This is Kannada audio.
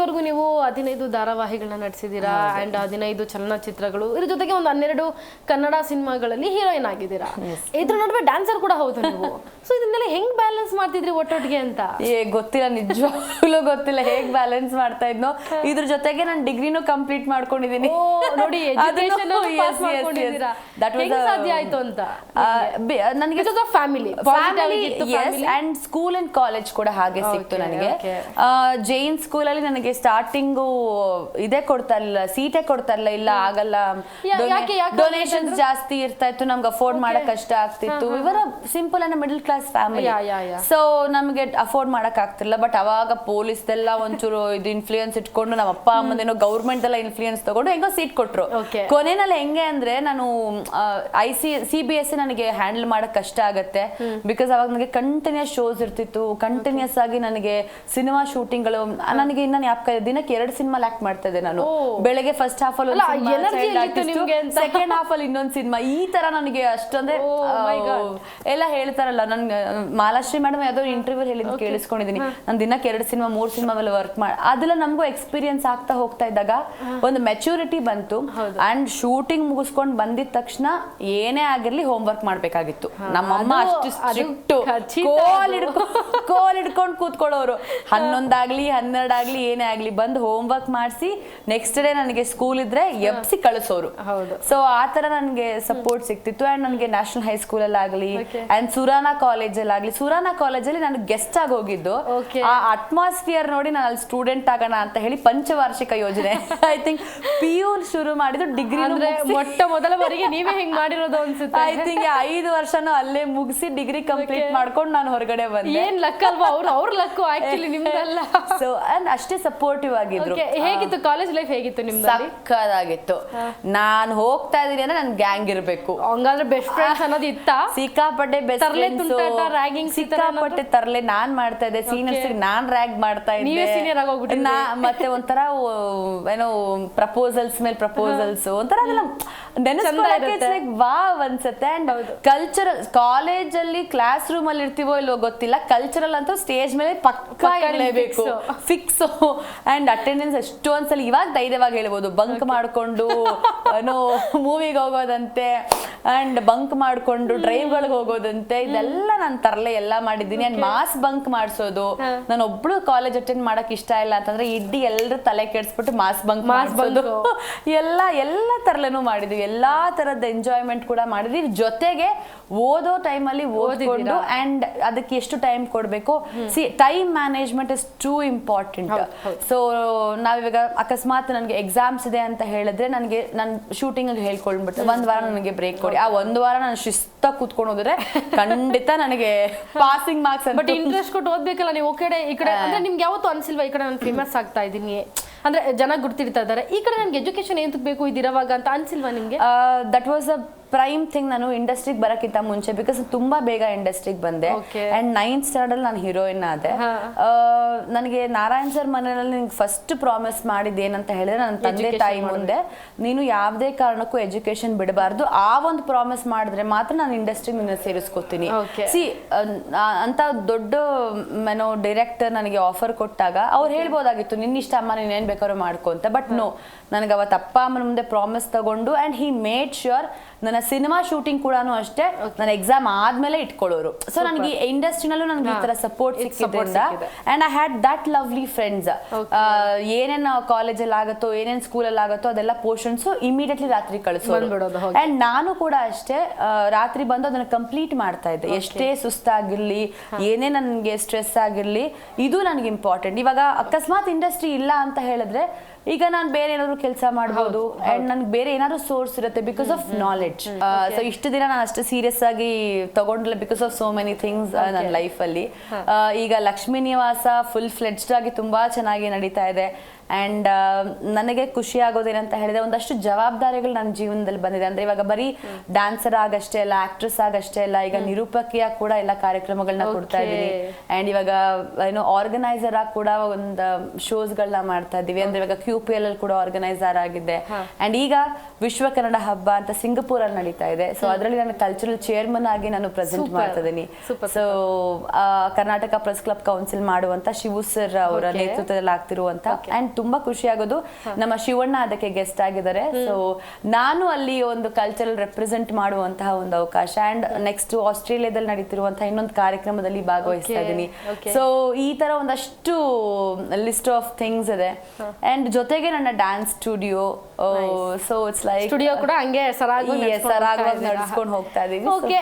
ಇಲ್ಲಿವರೆಗೂ ನೀವು ಹದಿನೈದು ಧಾರಾವಾಹಿಗಳನ್ನ ನಡೆಸಿದ್ದೀರಾ ಅಂಡ್ ಹದಿನೈದು ಚಲನಚಿತ್ರಗಳು. ಇದ್ರ ಜೊತೆಗೆ ಒಂದು ಹನ್ನೆರಡು ಕನ್ನಡ ಸಿನಿಮಾಗಳಲ್ಲಿ ಹೀರೋಯಿನ್ ಆಗಿದ್ದೀರಾ? ಇದ್ರ ನಡುವೆ ಡ್ಯಾನ್ಸರ್ ಕೂಡ ಹೌದು ನೀವು. ಸೊ ಇದನ್ನೆಲ್ಲ ಹೆಂಗ್ ಬ್ಯಾಲೆನ್ಸ್ ಮಾಡ್ತಿದ್ರಿ ಒಟ್ಟೊಟ್ಟಿಗೆ ಅಂತ? ಏ ಗೊತ್ತಿಲ್ಲ ನಿಜವಾಗ್ಲೂ ಗೊತ್ತಿಲ್ಲ. ಹೇಗ್ ಬ್ಯಾಲೆನ್ಸ್ ಮಾಡ್ತಾ ಇದ್ನೋ? ಇದ್ರ ಜೊತೆಗೆ ನಾನು ಡಿಗ್ರಿನೂ ಕಂಪ್ಲೀಟ್ ಮಾಡ್ಕೊಂಡಿದ್ದೀನಿ ನೋಡಿ ಎಜುಕೇಶನ್ ಹೆಂಗ್ ಸಾಧ್ಯ ಆಯ್ತು ಅಂತ? ನನಗೆ of family and school and college ಕೂಡ ಹಾಗೆ ಸಿಕ್ತು ನನಗೆ. ಜೈನ್ ಸ್ಕೂಲ್ ಅಲ್ಲಿ ನನಗೆ ಸ್ಟಾರ್ಟಿಂಗು ಇದೇ ಕೊಡ್ತಾ ಇಲ್ಲ ಸೀಟೇ ಕೊಡ್ತಾ ಇರಲಿಲ್ಲ ಇಲ್ಲ ಆಗಲ್ಲ ಡೊನೇಷನ್ ಜಾಸ್ತಿ ಇರ್ತಾ ಇತ್ತು ನಮ್ಗೆ ಅಫೋರ್ಡ್ ಮಾಡಕ್ ಕಷ್ಟ ಆಗ್ತಿತ್ತು. ಇವರ simple and middle class family. So ನಮ್ಗೆ ಅಫೋರ್ಡ್ ಮಾಡಕ್ ಆಗ್ತಿರ್ಲಿಲ್ಲ ಬಟ್ ಅವಾಗ ಪೊಲೀಸ್ದೆಲ್ಲ ಒಂಚೂರು ಇದು ಇನ್ಫ್ಲೂಯೆನ್ಸ್ ಇಟ್ಕೊಂಡು ನಮ್ಮ ಅಪ್ಪ ಅಮ್ಮದೇನೋ ಗೌರ್ಮೆಂಟ್ ಎಲ್ಲ ಇನ್ಫ್ಲೂಯೆನ್ಸ್ ತಗೊಂಡು ಹೆಂಗೋ ಸೀಟ್ ಕೊಟ್ರು. ಕೊನೆನಲ್ಲಿ ಹೆಂಗೆ ಅಂದ್ರೆ ನಾನು I C C B S ನನಗೆ ಹ್ಯಾಂಡಲ್ ಮಾಡಕ್ ಕಷ್ಟ ಆಗತ್ತೆ. ಬಿಕಾಸ್ ಅವಾಗ ನನಗೆ ಕಂಟಿನ್ಯೂಸ್ ಶೋಸ್ ಇರ್ತಿತ್ತು. ಕಂಟಿನ್ಯೂಸ್ ಆಗಿ ನನಗೆ ಸಿನಿಮಾ ಶೂಟಿಂಗ್ಗಳು ನನಗೆ ಇನ್ನ ಇದೆ ದಿನಕ್ಕೆ ಎರಡು ಸಿನಿಮಾ ಆಕ್ಟ್ ಮಾಡ್ತಾ ಇದ್ದೆ ನಾನು. ಬೆಳಗ್ಗೆ ಫಸ್ಟ್ ಹಾಫ್ ಅಲ್ಲಿ? ಸೆಕೆಂಡ್ ಹಾಫ್ ಅಲ್ಲಿ ಇನ್ನೊಂದು ಸಿನಿಮಾ ಈ ತರ ನನಗೆ ಅಷ್ಟೊಂದೇ ಎಲ್ಲ ಹೇಳ್ತಾರಲ್ಲ ನನ್ ಮಾಲಾಶ್ರೀ ಮೇಡಮ್ ಯಾವ್ದೋ ಇಂಟರ್ವ್ಯೂ ಹೇಳಿದ್ ಕೇಳಿಸ್ಕೊಂಡಿದೀನಿ. ನಾನು ದಿನಕ್ಕೆ ಎರಡು ಸಿನಿಮಾ ಮೂರ್ ಸಿನಿಮಾ ಮೇಲೆ ವರ್ಕ್ ಮಾಡಿ ಅದೆಲ್ಲ ನಮಗೂ ಎಕ್ಸ್ಪೀರಿಯನ್ಸ್ ಆಗ್ತಾ ಹೋಗ್ತಾ ಇದ್ದಾಗ ಒಂದು ಮೆಚುರಿಟಿ ಬಂತು. ಅಂಡ್ ಶೂಟಿಂಗ್ ಮುಗಿಸ್ಕೊಂಡು ಬಂದಿದ ತಕ್ಷಣ ಏನೇ ಆಗಿರ್ಲಿ ಹೋಮ್ ವರ್ಕ್ ಮಾಡ್ಬೇಕಾಗಿತ್ತು ನಮ್ಮಮ್ಮ ಅಷ್ಟು ಸ್ಟ್ರಿಕ್ಟ್ ಕೋಲ್ ಹಿಡ್ಕೊಂಡು ಕೂತ್ಕೊಳ್ಳೋರು. ಹನ್ನೊಂದಾಗ್ಲಿ ಹನ್ನೆರಡಾಗ್ಲಿ ಏನೇ ಆಗ್ಲಿ ಬಂದು ಹೋಮ್ ವರ್ಕ್ ಮಾಡಿಸಿ ನೆಕ್ಸ್ಟ್ ಡೇ ನನಗೆ ಸ್ಕೂಲ್ ಇದ್ರೆ ಎಪ್ಸಿ ಕಳಿಸೋರು. ಹೌದು. ಸೊ ಆ ತರ ನನಗೆ ಸಪೋರ್ಟ್ ಸಿಕ್ತಿತ್ತು. ಅಂಡ್ ನನಗೆ ನ್ಯಾಷನಲ್ ಹೈಸ್ಕೂಲ್ ಆಗಲಿ ಆಗ್ಲಿ ಅಂಡ್ ಸುರಾನಾ ಕಾಲೇಜಲ್ಲಿ ಆಗಲಿ. ಸುರಾನಾ ಕಾಲೇಜಲ್ಲಿ ನಾನು ಗೆಸ್ಟ್ ಆಗಿ ಹೋಗಿದ್ದು. ಆ ಅಟ್ಮಾಸ್ಫಿಯರ್ ನೋಡಿ ನಾನು ಅಲ್ಲಿ ಸ್ಟೂಡೆಂಟ್ ಆಗೋಣ ಅಂತ ಹೇಳಿ ಪಂಚವಾರ್ಷಿಕ ಯೋಜನೆ. ಐ ಥಿಂಕ್ ಪಿ ಯು ಶುರು ಮಾಡಿದ್ದು ಡಿಗ್ರಿ ಅಂದ್ರೆ ಮೊಟ್ಟ ಮೊದಲ ಬಾರಿಗೆ ನೀವೇ ಹಿಂಗ್ ಮಾಡಿರೋದು ಅನ್ಸುತ್ತೆ? ಐ ಥಿಂಕ್ ಐದು ವರ್ಷನೂ ಅಲ್ಲೇ ಮುಗಿಸಿ ಡಿಗ್ರಿ ಕಂಪ್ಲೀಟ್. ಮಾಡ್ಕೊಂಡು ನಾನು ಹೊರಗಡೆ ಬಂದೆ. ಏನ್ ಲಕ್ ಅಲ್ವಾ ಅವ್ರು ಅವ್ರ ಲಕ್ಕು ಆಕ್ಚುಲಿ ನಿಮ್ದಲ್ಲ. ಸೊ ಅಂಡ್ ಅಷ್ಟೇ ಸಪೋರ್ಟಿವ್ ಆಗಿದ್ರು. ಹೇಗಿತ್ತು ಕಾಲೇಜ್ ಲೈಫ್ ಹೇಗಿತ್ತು ನಿಮ್ದು ಸಕ್ಕದಾಗಿತ್ತು. ನಾನ್ ಹೋಗ್ತಾ ಇದೀನಿ ಅಂದ್ರೆ ನನ್ ಗ್ಯಾಂಗ್ ಇರ್ಬೇಕು. ಹಂಗಾದ್ರೆ ಬೆಸ್ಟ್ ಫ್ರೆಂಡ್ಸ್ ಅನ್ನೋದು ಇತ್ತ? ಸಿಕ್ಕಾಪಟ್ಟೆ ಬೆಸ್ಟ್ ರ್ಯಾಗಿಂಗ್ ಸಿಕ್ಕಾಪಟ್ಟೆ ತರ್ಲೆ ನಾನ್ ಮಾಡ್ತಾ ಇದ್ದೆ. ಸೀನಿಯರ್ಸ್ ನಾನ್ ರ್ಯಾಗ್ ಮಾಡ್ತಾ ಇದ್ದೀನಿ ಇದ್ದೆ. ಸೀನಿಯರ್ ಆಗ್ ಹೋಗ್ಬಿಟ್ಟಿದ್ರಿ. ನಾ ಮತ್ತೆ ಒಂಥರ ಏನೋ ಪ್ರಪೋಸಲ್ಸ್ ಮೇಲೆ ಪ್ರಪೋಸಲ್ಸ್ ಒಂಥರ ಅದೆಲ್ಲ. ಲೈಕ್ ವಾವ್ ಅನ್ಸುತ್ತೆ. ಅಂಡ್ ಕಲ್ಚರಲ್ ಕಾಲೇಜ್ ಅಲ್ಲಿ ಕ್ಲಾಸ್ ರೂಮ್ ಅಲ್ಲಿ ಇರ್ತೀವೋ ಇಲ್ಲೋ ಗೊತ್ತಿಲ್ಲ. ಕಲ್ಚರಲ್ ಅಂತೂ ಸ್ಟೇಜ್ ಮೇಲೆ ಪಕ್ಕ ಇರಲೇಬೇಕು. ಫಿಕ್ಸ್ ಅಂಡ್ ಅಟೆಂಡೆನ್ಸ್ ಎಷ್ಟೊಂದ್ಸಲ ಇವಾಗ ಧೈರ್ಯವಾಗಿ ಹೇಳ್ಬೋದು. ಬಂಕ್ ಮಾಡ್ಕೊಂಡು ಏನೋ ಮೂವಿಗೆ ಹೋಗೋದಂತೆ. ಅಂಡ್ ಬಂಕ್ ಮಾಡ್ಕೊಂಡು ಡ್ರೈವ್ ಗಳಿಗೆ ಹೋಗೋದಂತೆ ಇದೆಲ್ಲ ನಾನು ತರಲೆ ಎಲ್ಲ ಮಾಡಿದ್ದೀನಿ. ಅಂಡ್ ಮಾಸ್ ಬಂಕ್ ಮಾಡಿಸೋದು. ನಾನು ಒಬ್ಳು ಕಾಲೇಜ್ ಅಟೆಂಡ್ ಮಾಡಕ್ ಇಷ್ಟ ಇಲ್ಲ ಅಂತಂದ್ರೆ ಇಡ್ಡಿ ಎಲ್ರು ತಲೆ ಕೆಡ್ಸ್ಬಿಟ್ಟು ಮಾಸ್ ಬಂಕ್ ಮಾಸ್ ಬಂದು bunk. ಎಲ್ಲ ಎಲ್ಲ ತರಲೆನೂ ಮಾಡಿದ್ವಿ. ಎಲ್ಲಾ ತರದ ಎಂಜಾಯ್ಮೆಂಟ್ ಕೂಡ ಮಾಡಿದ್ವಿ. ಜೊತೆಗೆ ಓದೋ ಟೈಮಲ್ಲಿ ಓದಿಕೊಂಡು ಅಂಡ್ ಅದಕ್ಕೆ ಎಷ್ಟು ಟೈಮ್ ಕೊಡ್ಬೇಕು? See time management is too important. So ನಾವಿವಾಗ ಅಕಸ್ಮಾತ್ ನನಗೆ ಎಕ್ಸಾಮ್ಸ್ ಇದೆ ಅಂತ ಹೇಳಿದ್ರೆ ನನಗೆ ನಾನು ಶೂಟಿಂಗ್ ಹೇಳ್ಕೊಂಡ್ಬಿಟ್ಟು ಒಂದ್ ವಾರ ನನಗೆ ಬ್ರೇಕ್ ಕೊಡಿ ಆ ಒಂದ್ ವಾರ ನಾನು ಶಿಸ್ತ ಕೂತ್ಕೊಂಡು ಹೋದ್ರೆ ಖಂಡಿತ ನನಗೆ ಪಾಸಿಂಗ್ ಮಾರ್ಕ್ಸ್ ಬಟ್ ಇಂಟ್ರೆಸ್ಟ್ ಕೊಟ್ಟು ಓದ್ಬೇಕಲ್ಲ ನೀವು ಓಕೆ ಕಡೆ ಈ ಕಡೆ. ಅಂದ್ರೆ ನಿಮ್ಗೆ ಯಾವತ್ತು ಅನ್ಸಿಲ್ವಾ ಈ ಕಡೆ ನಾನು ಫೇಮಸ್ ಆಗ್ತಾ ಇದ್ದೀನಿ? ಅಂದ್ರೆ ಜನ ಗುರ್ತಿರ್ತಾ ಇದಾರೆ ಈ ಕಡೆ ನನ್ಗೆ ಎಜುಕೇಶನ್ ಏನ್ ಬೇಕು ಇದಿರವಾಗ ಅಂತ ಅನ್ಸಿಲ್ವಾ ನಿಮ್ಗೆ? That was a prime thing ನಾನು ಇಂಡಸ್ಟ್ರಿಗೆ ಬರಕ್ಕಿಂತ ಮುಂಚೆ ಬಿಕಾಸ್ ತುಂಬಾ ಬೇಗ ಇಂಡಸ್ಟ್ರಿಗೆ ಬಂದೆ. ಅಂಡ್ ನೈನ್ತ್ ಸ್ಟ್ಯಾಂಡರ್ಡ್ ಅಲ್ಲಿ ನಾನು ಹೀರೋಯಿನ್ ಆದೆ. ಆ, ನನಗೆ ನಾರಾಯಣ್ ಸರ್ ಮನೆಯಲ್ಲಿ ನಿಂಗೆ ಫಸ್ಟ್ ಪ್ರಾಮಿಸ್ ಮಾಡಿದ್ದು ಏನಂತ ಹೇಳಿದ್ರೆ ನನ್ನ ತಂದೆ ತಾಯಿ ಮುಂದೆ. ನೀನು ಯಾವುದೇ ಕಾರಣಕ್ಕೂ ಎಜುಕೇಶನ್ ಬಿಡಬಾರ್ದು. ಆ ಒಂದು ಪ್ರಾಮಿಸ್ ಮಾಡಿದ್ರೆ ಮಾತ್ರ ನಾನು ಇಂಡಸ್ಟ್ರಿ ನಿನ್ನ ಸೇರಿಸ್ಕೊತೀನಿ. ಸಿ ಅಂತ ದೊಡ್ಡ ಏನೋ ಡೈರೆಕ್ಟರ್ ನನಗೆ ಆಫರ್ ಕೊಟ್ಟಾಗ ಅವ್ರು ಹೇಳ್ಬೋದಾಗಿತ್ತು ನಿನ್ನ ಇಷ್ಟ ಅಮ್ಮ ನೀನು ಏನ್ ಬೇಕಾದ್ರೂ ಮಾಡ್ಕೊಂತ ಬಟ್ ನೋ ನನಗೆ ಅವತ್ತು ಅಪ್ಪ ಅಮ್ಮನ ಮುಂದೆ ಪ್ರಾಮಿಸ್ ತಗೊಂಡು ಅಂಡ್ ಹಿ ಮೇಡ್ ಶ್ಯೂರ್ ನನ್ನ ಸಿನಿಮಾ ಶೂಟಿಂಗ್ ಕೂಡ ಅಷ್ಟೇ ನನ್ನ ಎಕ್ಸಾಮ್ ಆದ್ಮೇಲೆ ಇಟ್ಕೊಳ್ಳೋರು. ಸೊ ನನಗೆ ಇಂಡಸ್ಟ್ರಿನಲ್ಲೂ ನನಗೆ ಈ ತರ ಸಪೋರ್ಟ್ ಸಿಕ್ಕಿದ್ರಿಂದ ಸಿಕ್ಕಿದೆ. And I had that lovely friends ಏನೇನ್ ಕಾಲೇಜಲ್ಲಿ ಆಗುತ್ತೋ ಏನೇನ್ ಸ್ಕೂಲಲ್ಲಿ ಆಗುತ್ತೋ ಅದೆಲ್ಲ ಪೋರ್ಷನ್ಸ್ ಇಮಿಡಿಯೇಟ್ಲಿ ರಾತ್ರಿ ಕಳಿಸೋದು ಅಂಡ್ ನಾನು ಕೂಡ ಅಷ್ಟೇ ರಾತ್ರಿ ಬಂದು ಅದನ್ನ ಕಂಪ್ಲೀಟ್ ಮಾಡ್ತಾ ಇದ್ದೆ. ಎಷ್ಟೇ ಸುಸ್ತಾಗಿರ್ಲಿ ಏನೇ ನನಗೆ ಸ್ಟ್ರೆಸ್ ಆಗಿರ್ಲಿ ಇದು ನನಗೆ ಇಂಪಾರ್ಟೆಂಟ್ ಇವಾಗ ಅಕಸ್ಮಾತ್ ಇಂಡಸ್ಟ್ರಿ ಇಲ್ಲ ಅಂತ ಹೇಳಿದ್ರೆ ಈಗ ನಾನು ಬೇರೆ ಏನಾದ್ರು ಕೆಲಸ ಮಾಡಬಹುದು ಅಂಡ್ ನನ್ಗೆ ಬೇರೆ ಏನಾದ್ರು ಸೋರ್ಸ್ ಇರುತ್ತೆ ಬಿಕಾಸ್ ಆಫ್ ನಾಲೆಡ್ಜ್ ಸೊ ಇಷ್ಟು ದಿನ ನಾನು ಅಷ್ಟು ಸೀರಿಯಸ್ ಆಗಿ ತಗೊಂಡಿಲ್ಲ because of so many things ನನ್ನ ಲೈಫಲ್ಲಿ ಈಗ ಲಕ್ಷ್ಮೀ ನಿವಾಸ ಫುಲ್ ಫ್ಲೆಡ್ಜ್ಡ್ ಆಗಿ ತುಂಬಾ ಚೆನ್ನಾಗಿ ನಡೀತಾ ಇದೆ. ಅಂಡ್ ನನಗೆ ಖುಷಿ ಆಗೋದೇನಂತ ಹೇಳಿದ್ರೆ ಒಂದಷ್ಟು ಜವಾಬ್ದಾರಿಗಳು ನನ್ನ ಜೀವನದಲ್ಲಿ ಬಂದಿದೆ. ಅಂದ್ರೆ ಇವಾಗ ಬರೀ ಡ್ಯಾನ್ಸರ್ ಆಗಷ್ಟೇ ಅಲ್ಲ ಆಕ್ಟ್ರೆಸ್ ಆಗಷ್ಟೇ ಅಲ್ಲ ಈಗ ನಿರೂಪಕಿಯ ಕೂಡ ಎಲ್ಲ ಕಾರ್ಯಕ್ರಮಗಳನ್ನ ಕೊಡ್ತಾ ಇದ್ದೀನಿ. ಅಂಡ್ ಇವಾಗ ಏನು ಆರ್ಗನೈಸರ್ ಆಗಿ ಕೂಡ ಒಂದು ಶೋಸ್ಗಳನ್ನ ಮಾಡ್ತಾ ಇದೀವಿ ಅಂದ್ರೆ ಇವಾಗ ಕ್ಯೂ ಪಿ ಎಲ್ ಅಲ್ಲಿ ಕೂಡ ಆರ್ಗನೈಸರ್ ಆಗಿದ್ದೆ. ಅಂಡ್ ಈಗ ವಿಶ್ವ ಕನ್ನಡ ಹಬ್ಬ ಅಂತ ಸಿಂಗಪೂರ್ ಅಲ್ಲಿ ನಡೀತಾ ಇದೆ. ಸೊ ಅದರಲ್ಲಿ ನಾನು ಕಲ್ಚರಲ್ ಚೇರ್ಮನ್ ಆಗಿ ನಾನು ಪ್ರೆಸೆಂಟ್. ಮಾಡ್ತಾ ಇದ್ದೀನಿ. So Karnataka press club council ಮಾಡುವಂತ ಶಿವು ಸರ್ ಅವರ ನೇತೃತ್ವದಲ್ಲಿ ಆಗ್ತಿರುವಂತ ಅಂಡ್ ತುಂಬಾ ಖುಷಿ ಆಗೋದು. ನಮ್ಮ ಶಿವಣ್ಣ ಅದಕ್ಕೆ ಗೆಸ್ಟ್ ಆಗಿದ್ದಾರೆ. ಸೊ ನಾನು ಅಲ್ಲಿ ಒಂದು ಕಲ್ಚರಲ್ ರೆಪ್ರೆಸೆಂಟ್ ಮಾಡುವಂತಹ ಒಂದು ಅವಕಾಶ ಅಂಡ್ ನೆಕ್ಸ್ಟ್ ಆಸ್ಟ್ರೇಲಿಯಾದಲ್ಲಿ ನಡೀತಿರುವಂತಹ ಇನ್ನೊಂದು ಕಾರ್ಯಕ್ರಮದಲ್ಲಿ ಭಾಗವಹಿಸ್ತಾ ಇದ್ದೀನಿ. ಸೊ ಈ ತರ ಒಂದಷ್ಟು ಲಿಸ್ಟ್ ಆಫ್ ಥಿಂಗ್ಸ್ ಇದೆ. ಅಂಡ್ ಜೊತೆಗೆ ನನ್ನ dance studio so it's like studio ಕೂಡ ಹಂಗೆ ಸರಾಗಿ ನಡ್ಸ್ಕೊಂಡು ಹೋಗ್ತಾ ಇದೀವಿ ಓಕೆ